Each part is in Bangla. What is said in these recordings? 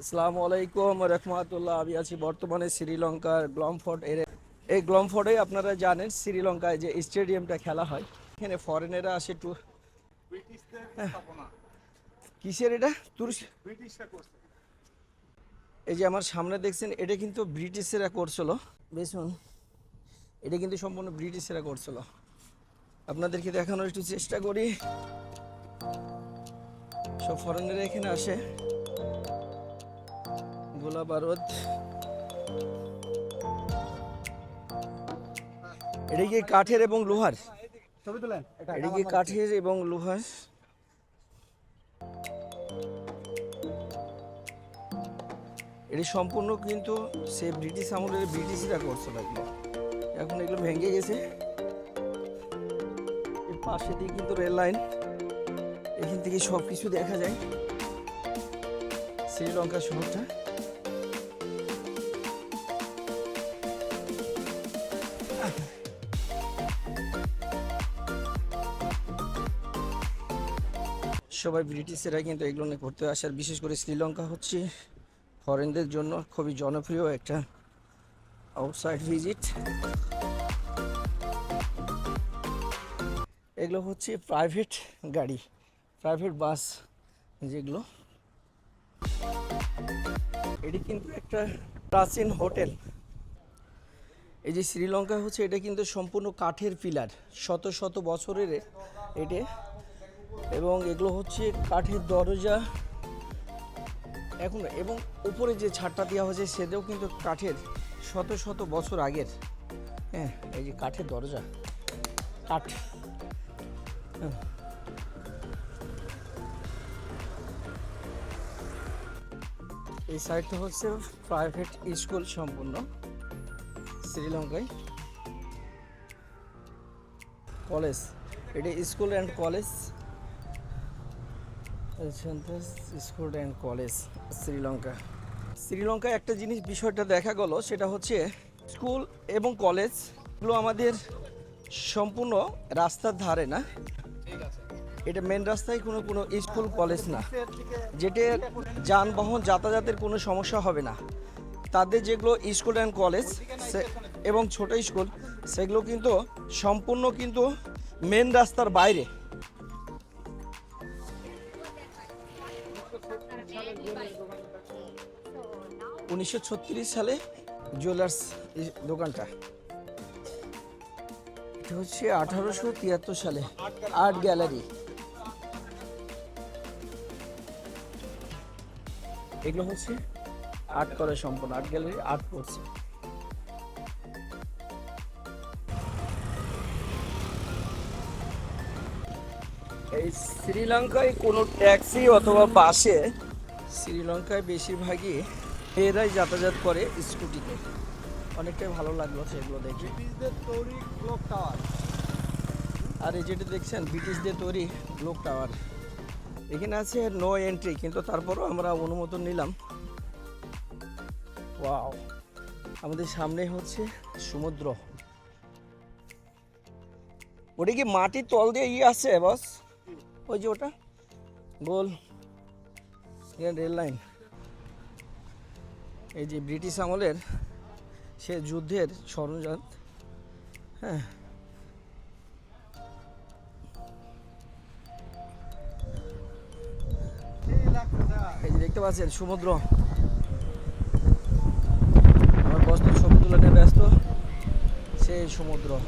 আসসালামু আলাইকুম রহমতুল্লাহ। আমি আছি বর্তমানে শ্রীলঙ্কার গ্লমফোর্ড এর এই গ্লমফোর্ডে আপনারা জানেন শ্রীলঙ্কায় যে স্টেডিয়ামটা খেলা হয়, এখানে ফরেনেরা আসে টু হ্যাঁ। কিসের এটা? এই যে আমার সামনে দেখছেন, এটা কিন্তু ব্রিটিশরা করছিল। বেশুন এটা কিন্তু সম্পূর্ণ ব্রিটিশেরা করছিল। আপনাদেরকে দেখানোর একটু চেষ্টা করি। সব ফরেনাররা এখানে আসে। গোলা বারুদ এটা কি কাঠের এবং লোহার? ছবি তোলেন। এটা কি কাঠের এবং লোহার? এটি সম্পূর্ণ কিন্তু সে ব্রিটিশ আমলের ব্রিটিশরা করছিল এগুলো এখন এগুলো ভেঙে গেছে। এর পাশে দিয়ে কিন্তু রেল লাইন। এখান থেকে সব কিছু দেখা যায়। শ্রীলঙ্কা শহরটা। সবাই ব্রিটিশরা কিন্তু এগুলো নিয়ে করতে আসে আর বিশেষ করে শ্রীলঙ্কা হচ্ছে ফরেনদের জন্য খুবই জনপ্রিয় একটা আউটসাইড ভিজিট এগুলো হচ্ছে প্রাইভেট গাড়ি প্রাইভেট বাস যেগুলো। এটি কিন্তু একটা প্রাচীন হোটেল এই যে শ্রীলঙ্কা হচ্ছে, এটা কিন্তু সম্পূর্ণ কাঠের পিলার, শত শত বছরের এটা। এবং এগুলো হচ্ছে কাঠের দরজা। এখন, এবং উপরে যে ছাদটা দেওয়া হয়েছে, সেটাও কিন্তু কাঠের, শত শত বছর আগের। হ্যাঁ এই যে কাঠের দরজা, কাঠ। হ্যাঁ। এই সাইডটা হচ্ছে প্রাইভেট স্কুল সম্পূর্ণ। শ্রীলঙ্কায়। কলেজ, এটা school and college. School and college, Sri Lanka. শ্রীলঙ্কায় একটা জিনিস, বিষয়টা দেখা গেল, সেটা হচ্ছে স্কুল এবং কলেজ, এগুলো আমাদের সম্পূর্ণ রাস্তার ধারে না। এটা মেন রাস্তায় কোনো কোনো স্কুল, কলেজ না। যেটা যানবাহন, যাতায়াতের কোনো সমস্যা হবে না। তাদের যেগুলো স্কুল অ্যান্ড কলেজ এবং ছোট স্কুল, সেগুলো কিন্তু সম্পূর্ণ কিন্তু মেন রাস্তার বাইরে। উনিশশো ছত্রিশ সালে জুয়েলার্স দোকানটা। হচ্ছে আঠারোশো তিয়াত্তর সালে আর্ট গ্যালারি। এগুলো হচ্ছে আর্ট করে সম্পূর্ণ, আর্ট গ্যালারি, আর্ট করছে এই শ্রীলঙ্কায় কোনো ট্যাক্সি অথবা বাসে শ্রীলঙ্কায় বেশিরভাগই মেয়েরাই যাতায়াত করে স্কুটিতে। অনেকটাই ভালো লাগল সেগুলো দেখে। ব্রিটিশদের তৈরি ক্লক টাওয়ার। আর এই যেটা দেখছেন ব্রিটিশদের তৈরি গ্লোব টাওয়ার। এখানে আছে নো এন্ট্রি কিন্তু তারপরও আমরা অনুমোদন নিলাম। ওয়াও আমাদের সামনে হচ্ছে সমুদ্র। ওটা কি মাটির তল দিয়ে ইয়ে আছে বস ওই যে ওটা। গোল। Rail line. এই যে ব্রিটিশ আমলের সে যুদ্ধের সরঞ্জাম। হ্যাঁ। এই যে দেখতে পাচ্ছেন, সমুদ্র। আমার বস্ত ছবি তুলে নিয়ে ব্যস্ত। সেই সমুদ্র।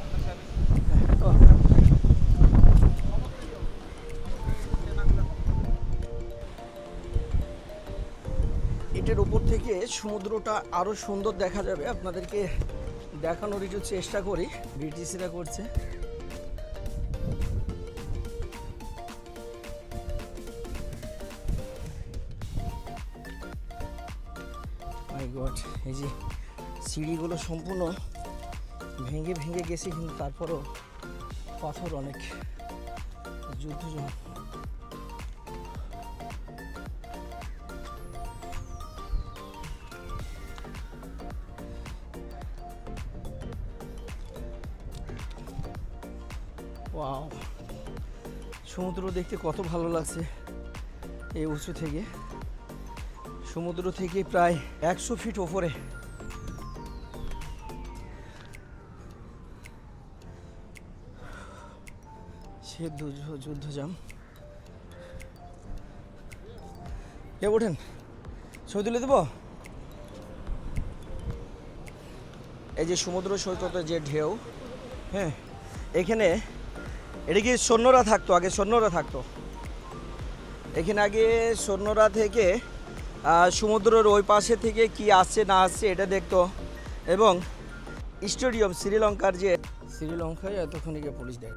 এটার উপর থেকে সমুদ্রটা আরও সুন্দর দেখা যাবে। আপনাদেরকে দেখানোর একটু চেষ্টা করি। ব্রিটিশরা করছে। এই যে সিঁড়িগুলো সম্পূর্ণ ভেঙে ভেঙে গেছে, কিন্তু তারপরও পাথর অনেক যুদ্ধ যুদ্ধ ওয়াও সমুদ্র দেখতে কত ভালো লাগছে এই উঁচু থেকে। সমুদ্র থেকে প্রায় একশো ফিট ওপরে। সে যুদ্ধ যুদ্ধজাম। কে ওঠেন। ছবি তুলে দেবো? এই যে সমুদ্র সৈকতের যে ঢেউ হ্যাঁ এখানে এটা কি সৈন্যরা থাকতো? আগে সৈন্যরা থাকতো। এখানে আগে সৈন্যরা থেকে সমুদ্রের ওই পাশে থেকে কি আসছে না আসছে এটা দেখতো। এবং স্টেডিয়াম, শ্রীলঙ্কার যে শ্রীলঙ্কায় এতক্ষণ গিয়ে পুলিশ দেখ।